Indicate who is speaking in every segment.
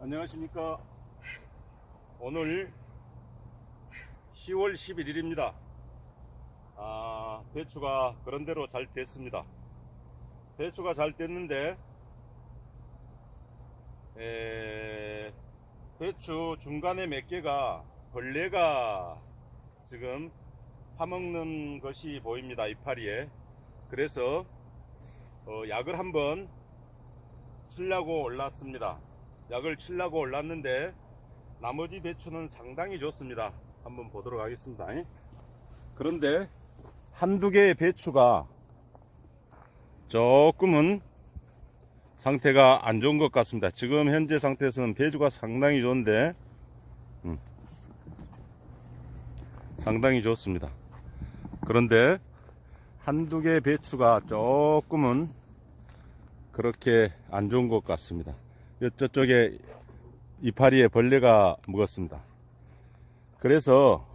Speaker 1: 안녕하십니까. 오늘 10월 11일입니다. 아, 배추가 그런대로 잘 됐습니다. 배추가 잘 됐는데, 에, 배추 중간에 몇 개가 벌레가 지금 파먹는 것이 보입니다. 이파리에. 그래서, 어, 약을 한번 치려고 올랐습니다. 약을 치려고 올랐는데 나머지 배추는 상당히 좋습니다. 한번 보도록 하겠습니다. 그런데 한두 개의 배추가 조금은 상태가 안 좋은 것 같습니다. 지금 현재 상태에서는 배추가 상당히 좋은데 음, 상당히 좋습니다. 그런데 한두 개의 배추가 조금은 그렇게 안 좋은 것 같습니다. 저쪽에 이파리에 벌레가 묵었습니다. 그래서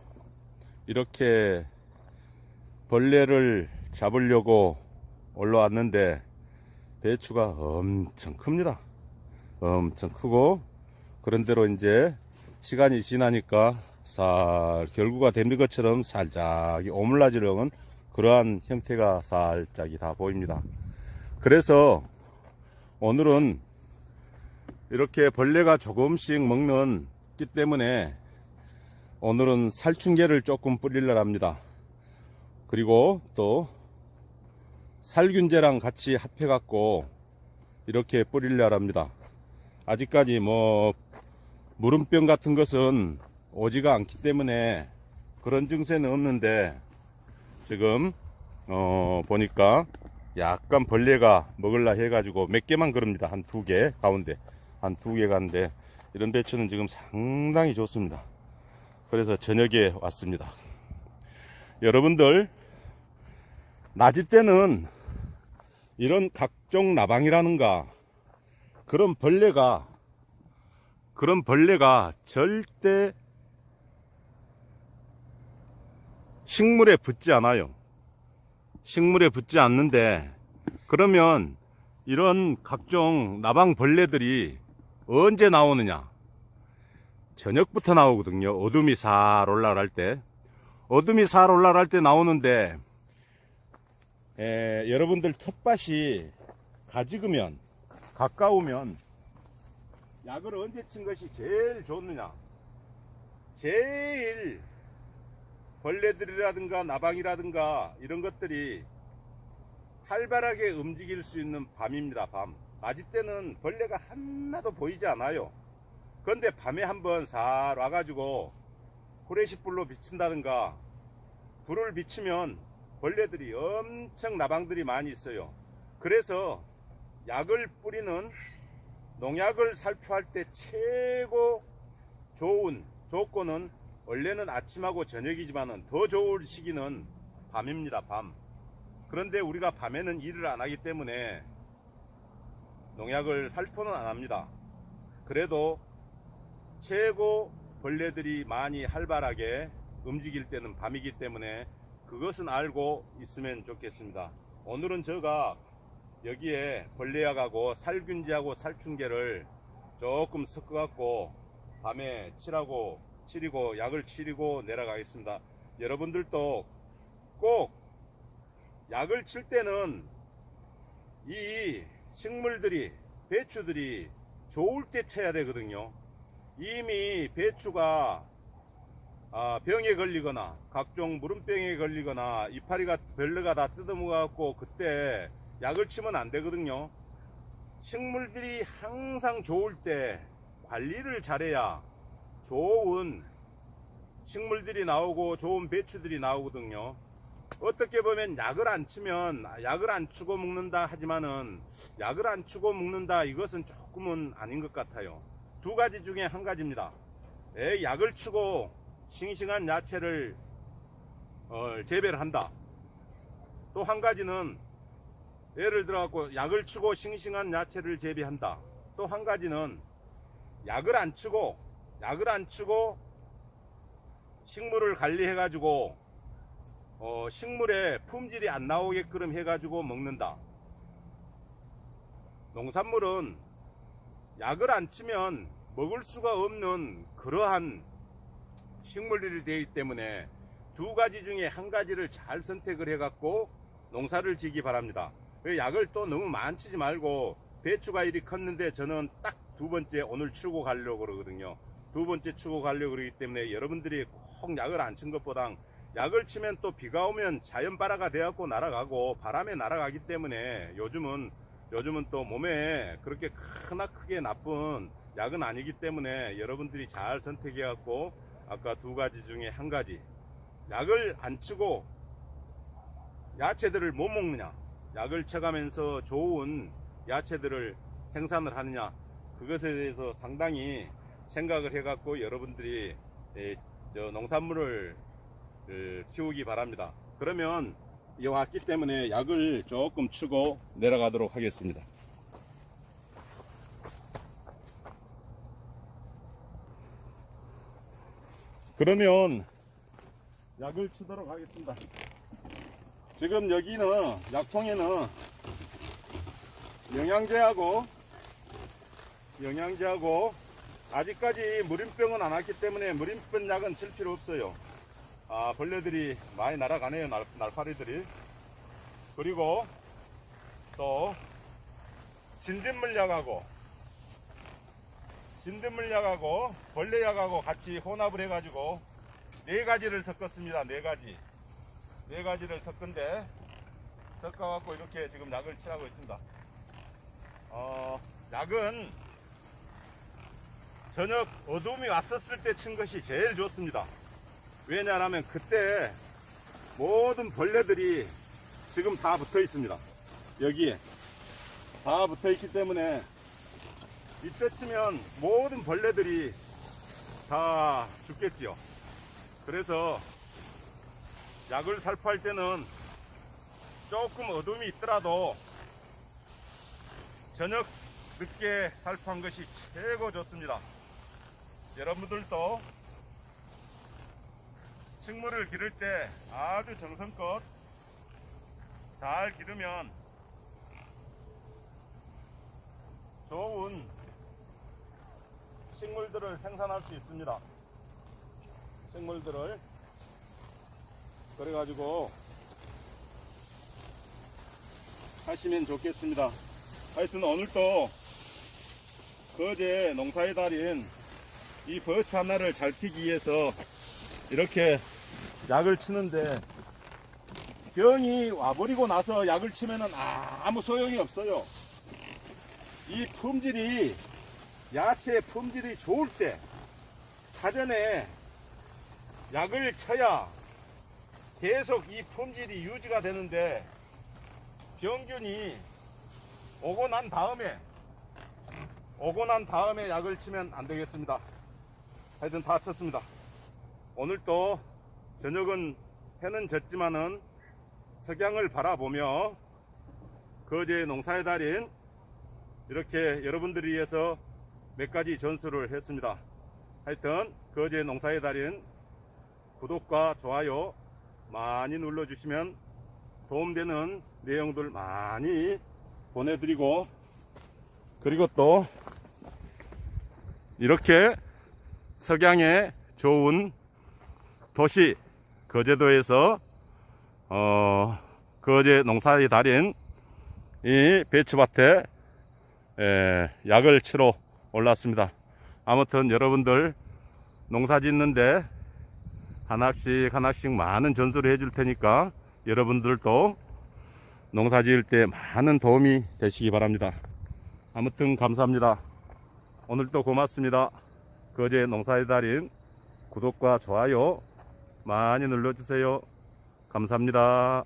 Speaker 1: 이렇게 벌레를 잡으려고 올라왔는데 배추가 엄청 큽니다. 엄청 크고 그런대로 이제 시간이 지나니까 살 결구가 된 것처럼 살짝 오물라지는 그러한 형태가 살짝이 다 보입니다. 그래서 오늘은 이렇게 벌레가 조금씩 먹는 기 때문에 오늘은 살충제를 조금 뿌리려 합니다. 그리고 또 살균제랑 같이 합해 갖고 이렇게 뿌리려 합니다. 아직까지 뭐 무름병 같은 것은 오지가 않기 때문에 그런 증세는 없는데 지금 어 보니까 약간 벌레가 먹을라 해가지고 몇 개만 그럽니다. 한 두 개 가운데 한 두개 가는데 이런 배추는 지금 상당히 좋습니다. 그래서 저녁에 왔습니다. 여러분들 낮이 때는 이런 각종 나방이라는가 그런 벌레가 그런 벌레가 절대 식물에 붙지 않아요. 식물에 붙지 않는데 그러면 이런 각종 나방 벌레들이 언제 나오느냐? 저녁부터 나오거든요. 어둠이 살 올라갈 때. 어둠이 살 올라갈 때 나오는데 에, 여러분들 텃밭이 가지그면 가까우면 약을 언제 친 것이 제일 좋느냐? 제일 벌레들이라든가 나방이라든가 이런 것들이 활발하게 움직일 수 있는 밤입니다. 밤. 낮이 때는 벌레가 하나도 보이지 않아요. 그런데 밤에 한번 살 와가지고 후레시 불로 비친다든가 불을 비치면 벌레들이 엄청 나방들이 많이 있어요. 그래서 약을 뿌리는 농약을 살포할 때 최고 좋은 조건은 원래는 아침하고 저녁이지만은 더 좋을 시기는 밤입니다. 밤. 그런데 우리가 밤에는 일을 안 하기 때문에 농약을 살포는 안 합니다. 그래도 최고 벌레들이 많이 활발하게 움직일 때는 밤이기 때문에 그것은 알고 있으면 좋겠습니다. 오늘은 제가 여기에 벌레약하고 살균제하고 살충제를 조금 섞어갖고 밤에 칠하고 치리고 약을 치리고 내려가겠습니다. 여러분들도 꼭 약을 칠 때는 이 식물들이 배추들이 좋을 때 쳐야 되거든요. 이미 배추가 아, 병에 걸리거나 각종 무름병에 걸리거나 이파리가 별르가 다 뜯어먹어갖고 그때 약을 치면 안 되거든요. 식물들이 항상 좋을 때 관리를 잘해야 좋은 식물들이 나오고 좋은 배추들이 나오거든요. 어떻게 보면 약을 안 치면 약을 안 치고 먹는다 하지만은 약을 안 치고 먹는다 이것은 조금은 아닌 것 같아요. 두 가지 중에 한 가지입니다. 에, 약을 치고 싱싱한 야채를 어, 재배를 한다. 또 한 가지는 예를 들어 갖고 약을 치고 싱싱한 야채를 재배한다. 또 한 가지는 약을 안 치고 약을 안 치고 식물을 관리해 가지고 어, 식물에 품질이 안 나오게끔 해가지고 먹는다. 농산물은 약을 안 치면 먹을 수가 없는 그러한 식물들이 되기 때문에 두 가지 중에 한 가지를 잘 선택을 해갖고 농사를 지기 바랍니다. 그 약을 또 너무 많이 치지 말고 배추가 이리 컸는데 저는 딱 두 번째 오늘 치고 가려고 그러거든요. 두 번째 치고 가려고 그러기 때문에 여러분들이 꼭 약을 안 친 것보다 약을 치면 또 비가 오면 자연 발화가 되었고 날아가고 바람에 날아가기 때문에 요즘은 요즘은 또 몸에 그렇게 크나 크게 나쁜 약은 아니기 때문에 여러분들이 잘 선택해 갖고 아까 두 가지 중에 한 가지. 약을 안 치고 야채들을 못 먹느냐? 약을 쳐가면서 좋은 야채들을 생산을 하느냐? 그것에 대해서 상당히 생각을 해 갖고 여러분들이 에, 저 농산물을 그, 키우기 바랍니다 그러면 이 왔기 때문에 약을 조금 치고 내려가도록 하겠습니다 그러면 약을 치도록 하겠습니다. 지금 여기는 약통에는 영양제하고 영양제하고 아직까지 무림병은 안 왔기 때문에 무림병 약은 칠 필요 없어요. 아 벌레들이 많이 날아가네요 날, 날파리들이 그리고 또 진딧물 약하고 진딧물 약하고 벌레 약하고 같이 혼합을 해가지고 네 가지를 섞었습니다. 네 가지. 네 가지를 섞은데 섞어갖고 이렇게 지금 약을 칠하고 있습니다. 어, 약은 저녁 어둠이 왔었을 때 친 것이 제일 좋습니다. 왜냐하면 그때 모든 벌레들이 지금 다 붙어 있습니다. 여기에 다 붙어 있기 때문에 이때 치면 모든 벌레들이 다 죽겠지요. 그래서 약을 살포할 때는 조금 어둠이 있더라도 저녁 늦게 살포한 것이 최고 좋습니다. 여러분들도 식물을 기를 때 아주 정성껏 잘 기르면 좋은 식물들을 생산할 수 있습니다. 식물들을 그래가지고 하시면 좋겠습니다. 하여튼 오늘도 거제 농사의 달인 이 버츠 하나를 잘 피기 위해서 이렇게 약을 치는데 병이 와버리고 나서 약을 치면은 아무 소용이 없어요. 이 품질이 야채 품질이 좋을 때 사전에 약을 쳐야 계속 이 품질이 유지가 되는데 병균이 오고 난 다음에 오고 난 다음에 약을 치면 안 되겠습니다. 하여튼 다 쳤습니다. 오늘 또 저녁은 해는 졌지만은 석양을 바라보며 거제 농사의 달인 이렇게 여러분들을 위해서 몇 가지 전수를 했습니다. 하여튼 거제 농사의 달인 구독과 좋아요 많이 눌러주시면 도움되는 내용들 많이 보내드리고 그리고 또 이렇게 석양에 좋은 도시 거제도에서 어, 거제 농사의 달인 이 배추밭에 에, 약을 치러 올랐습니다. 아무튼 여러분들 농사 짓는데 하나씩 하나씩 많은 전수를 해줄 테니까 여러분들도 농사 지을 때 많은 도움이 되시기 바랍니다. 아무튼 감사합니다. 오늘도 고맙습니다. 거제 농사의 달인 구독과 좋아요 많이 눌러주세요. 감사합니다.